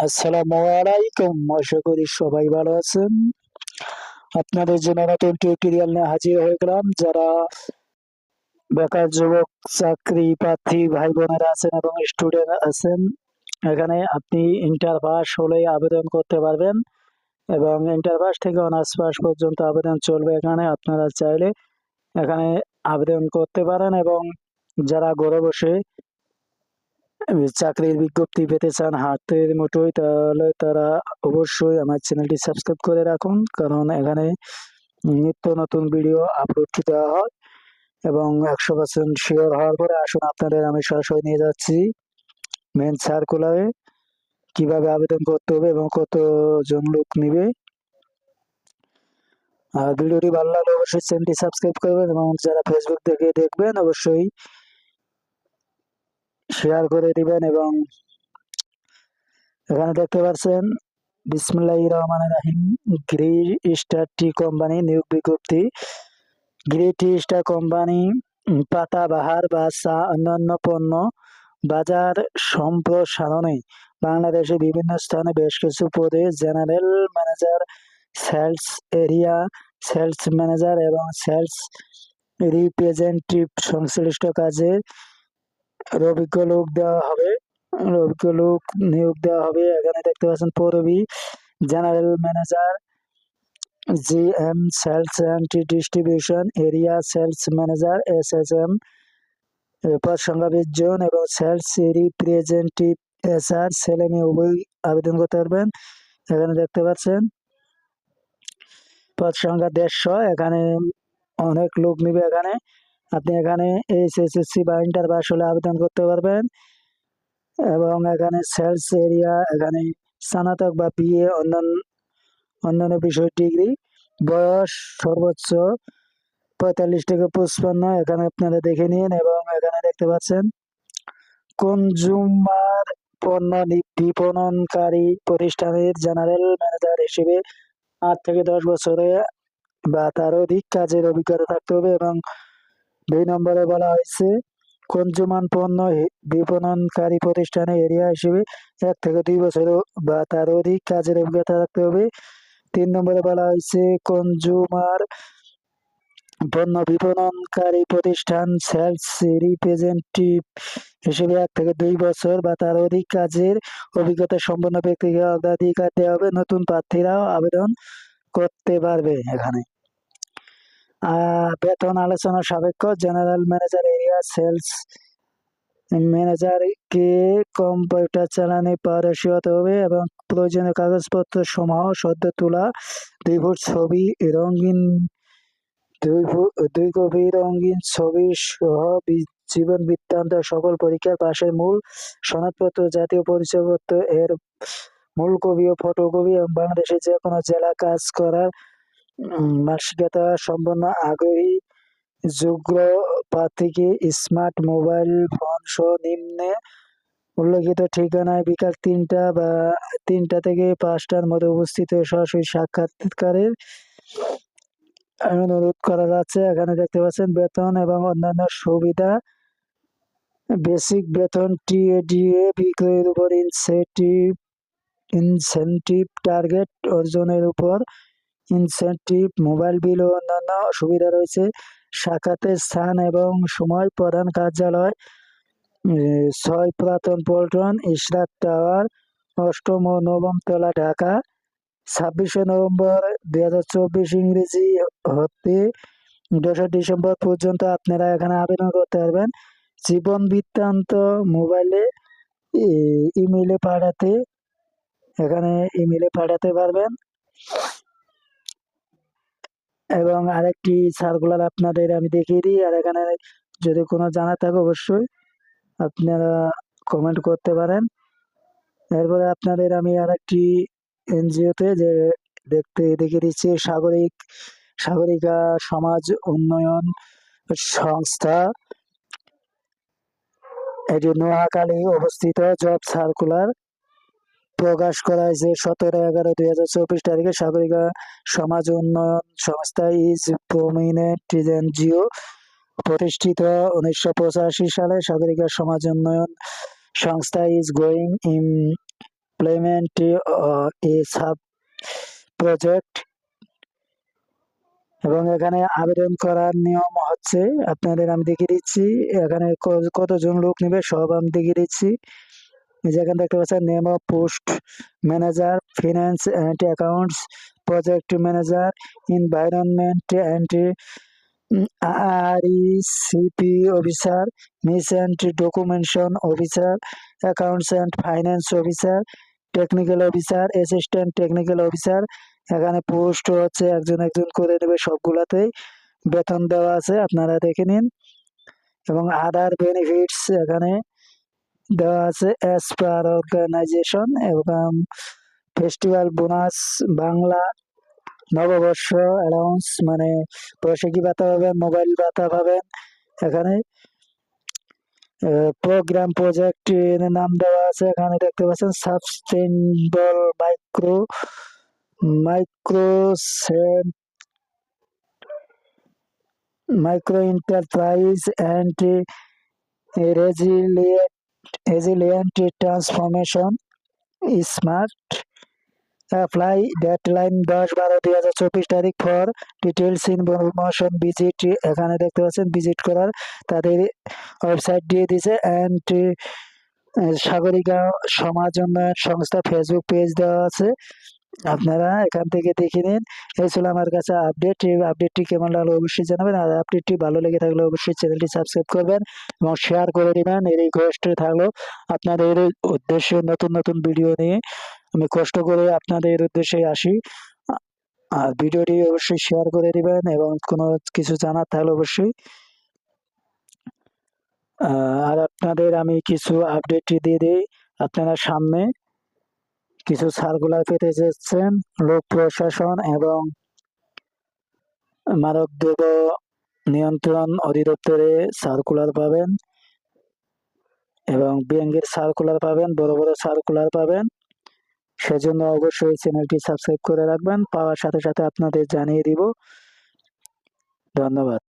আসসালামু আলাইকুম। আশা করি সবাই ভালো আছেন। আপনাদের জন্য নতুন টিউটোরিয়াল নিয়ে হাজির হয়ে গেলাম। যারা বেকার যুবক, চাকরি প্রার্থী ভাই বোনেরা আছেন এবং স্টুডেন্ট আছেন, এখানে আপনি ইন্টার পাস হলে আবেদন করতে পারবেন এবং ইন্টার পাস থেকে অনার্স পাস পর্যন্ত আবেদন চলবে এখানে। আপনারা চাইলে এখানে আবেদন করতে পারেন এবং যারা ঘরে বসে চাকরির বিজ্ঞপ্তি পেতে চান হাতের মুঠোয়, তাহলে তারা অবশ্যই আমার চ্যানেলটি সাবস্ক্রাইব করে রাখুন, কারণ এখানে নিত্য নতুন ভিডিও আপলোড দেওয়া হয় এবং একশো পার্সেন্ট শিওর হওয়ার পরে আসুন আপনাদের আমি সরাসরি নিয়ে যাচ্ছি মেন সার্কুলারে কীভাবে আবেদন করতে হবে এবং কতজন লোক নিবে। আর ভিডিওটি ভালো লাগলে অবশ্যই চ্যানেলটি সাবস্ক্রাইব করবেন এবং যারা ফেসবুক থেকে দেখবেন, অবশ্যই শেয়ার করে দিবেন এবং এখানে দেখতে পাচ্ছেন বিসমুল্লাহ রহমান রাহিম গ্রি স্টার টি কোম্পানি নিয়োগ বিজ্ঞপ্তি। গ্রি টি স্টার কোম্পানি পাতা, বাহার বা চা অন্যান্য পণ্য, বাজার সম্প্রসারণে বাংলাদেশে বিভিন্ন স্থানে বেশ কিছু পদে general manager, sales area, sales manager এবং সেলস রিপ্রেজেন্টেটিভ সংশ্লিষ্ট কাজে অভিজ্ঞ লোক দেওয়া হবে। অভিজ্ঞ লোক নিয়োগ দেওয়া হবে। এখানে দেখতে পাচ্ছেন পৌরবী, general manager G M sales and distribution area sales manager S S M পদ সংখ্যা জন এবং সেলস রিপ্রেজেন্টেটিভ এস আর ছেলে মেয়ে উভয় আবেদন করতে পারবেন। এখানে দেখতে পাচ্ছেন, পদ সংখ্যা দেড়শো। এখানে অনেক লোক নিবে এখানে। আপনি এখানে এইচ এস এস সি বা ইন্টার পাস হলে আবেদন করতে পারবেন। এবং এখানে সেলস এরিয়া এখানে স্নাতক বা বিএ অন্যান্য অন্যান্য বিষয় ডিগ্রি বয়স সর্বোচ্চ পঁয়তাল্লিশ থেকে পঁচপান্ন, এখানে আপনারা দেখে নিন এবং এখানে দেখতে পাচ্ছেন কনজুমার পণ্য বিপণনকারী প্রতিষ্ঠানের জেনারেল ম্যানেজার হিসেবে আট থেকে দশ বছরে বা তার অধিক কাজের অভিজ্ঞতা থাকতে হবে এবং দুই নম্বরে বলা হয়েছে কনজুমার পণ্য বিপণনকারী প্রতিষ্ঠানে এরিয়া হিসেবে এক থেকে দুই বছর বা তার অধিক কাজের অভিজ্ঞতা থাকতে হবে। তিন নম্বরে বলা হয়েছে কনজুমার পণ্য বিপণনকারী প্রতিষ্ঠান সেলস রিপ্রেজেন্টেটিভ হিসেবে এক থেকে দুই বছর বা তার অধিক কাজের অভিজ্ঞতা সম্পন্ন ব্যক্তিকে অগ্রাধিকার দেওয়া হবে। নতুন প্রার্থীরাও আবেদন করতে পারবে এখানে। বেতন আলোচনা সাপেক্ষ। জেনারেল ম্যানেজার এরিয়া সেলস ম্যানেজারকে কম্পিউটার চালানে পারদর্শী হতে হবে এবং প্রয়োজনীয় কাগজপত্র সমূহ সদ্য তোলা দুই ফুট ছবি, রঙিন দুই দুই কপি রঙিন ছবি সহ জীবন বৃত্তান্ত সকল পরীক্ষার পাশে মূল সনদপত্র, জাতীয় পরিচয়পত্র, এর মূল কপি ও ফটোকপি এবং বাংলাদেশের যে কোনো জেলা কাজ করার মানসিকতা সম্পন্ন আগ্রহী যোগ্য প্রার্থীকে স্মার্ট মোবাইল ফোন সহ নিম্নে উল্লেখিত ঠিকানায় বিকাল তিনটা বা তিনটা থেকে পাঁচটার মধ্যে উপস্থিত সরাসরি সাক্ষাৎকারের অনুরোধ করা যাচ্ছে। এখানে দেখতে পাচ্ছেন বেতন এবং অন্যান্য সুবিধা। বেসিক বেতন, টিএডিএ, বিক্রয়ের উপর ইনসেন্টিভ ইনসেন্টিভ টার্গেট অর্জনের উপর ইনসেন্টিভ মোবাইল বিল ও অন্যান্য সুবিধা রয়েছে। শাখাতে স্থান এবং সময় প্রধান কার্যালয় ছয় পুরাতন পল্টন, ইশরাক টাওয়ার, অষ্টম ও নবম তলা ঢাকা, ছাব্বিশে নভেম্বর দুই হাজার চব্বিশ ইংরেজি হতে দশই ডিসেম্বর পর্যন্ত আপনারা এখানে আবেদন করতে পারবেন। জীবন বৃত্তান্ত মোবাইলে ইমেলে পাঠাতে, এখানে ইমেলে পাঠাতে পারবেন। এবং আরেকটি সার্কুলার আপনাদের আমি দেখিয়ে দিই, আর এখানে যদি কোনো জানা থাকে অবশ্যই আপনারা কমেন্ট করতে পারেন। এরপরে আপনাদের আমি আরেকটি এনজিওতে যে দেখতে, দেখিয়ে দিচ্ছি, সাগরিক, সাগরিকা সমাজ উন্নয়ন সংস্থা। এটি নোয়াখালী অবস্থিত জব সার্কুলার প্রকাশ করা হয়েছে সতেরো এগারো দুই হাজার চব্বিশ তারিখে সাগরিকা সমাজ উন্নয়ন সংস্থা ইজ প্রমিনেন্ট এনজিও প্রতিষ্ঠিত উনিশশো পঁচাশি সালে সাগরিকা সমাজ উন্নয়ন সংস্থা is going implement uh, a sub এবং এখানে আবেদন করার নিয়ম হচ্ছে আপনাদের আমি দেখিয়ে দিচ্ছি এখানে কতজন লোক নেবে সব আমি দেখিয়ে দিচ্ছি। এই যে এখানে দেখতে পাচ্ছেন name of post manager, finance and accounts, project manager, environment and RECP officer MIS and documentation officer, accounts and finance officer, technical officer, assistant technical officer. এখানে পোস্ট হচ্ছে একজন একজন করে দেবে সবগুলাতেই। বেতন দেওয়া আছে, আপনারা দেখে নিন। এবং আদার বেনিফিটস এখানে দেওয়া আছে অ্যাজ পার অর্গানাইজেশন এবং festival bonus Bangla Nababarsha allowance মানে বৈশাখী ভাতা পাবেন মোবাইল ভাতা পাবেন, এখানে প্রোগ্রাম প্রজেক্ট নাম দেওয়া আছে, এখানে দেখতে পাচ্ছেন sustainable micro micro micro enterprise and resilient resilient transformation smart apply deadline দশ বারো দুই হাজার চব্বিশ তারিখ ফর ডিটেলস ইনফরমেশন ভিজিট এখানে দেখতে পাচ্ছেন ভিজিট করার তাদের ওয়েবসাইট দিয়ে দিয়েছে অ্যান্ড সাগরিকা সমাজ উন্নয়ন সংস্থা ফেসবুক পেজ দেওয়া আছে। আপনারা এখান থেকে দেখে নিন। এই ছিল আমার কাছে আপডেট এই আপডেটটি কেমন লাগল অবশ্যই জানাবেন। আর আপডেটটি ভালো লেগে থাকলে অবশ্যই চ্যানেলটি সাবস্ক্রাইব করবেন এবং শেয়ার করে দিবেন। এই রিকোয়েস্ট থাকল আপনাদের উদ্দেশ্যে নতুন নতুন ভিডিও নিয়ে। আমি কষ্ট করে আপনাদের উদ্দেশ্যে আসি। আর ভিডিওটি অবশ্যই শেয়ার করে দিবেন এবং কোনো কিছু জানার থাকলে অবশ্যই। আর আপনাদের আমি কিছু আপডেটটি দিয়ে দিই আপনারা সামনে। কিছু সার্কুলার পেতে যাচ্ছেন লোক প্রশাসন এবং মাদক দ্রব্য নিয়ন্ত্রণ অধিদপ্তরে সার্কুলার পাবেন এবং ব্যাংকের সার্কুলার পাবেন, বড় বড় সার্কুলার পাবেন। সেজন্য অবশ্যই চ্যানেলটি সাবস্ক্রাইব করে রাখবেন। পাওয়ার সাথে সাথে আপনাদের জানিয়ে দিব। ধন্যবাদ।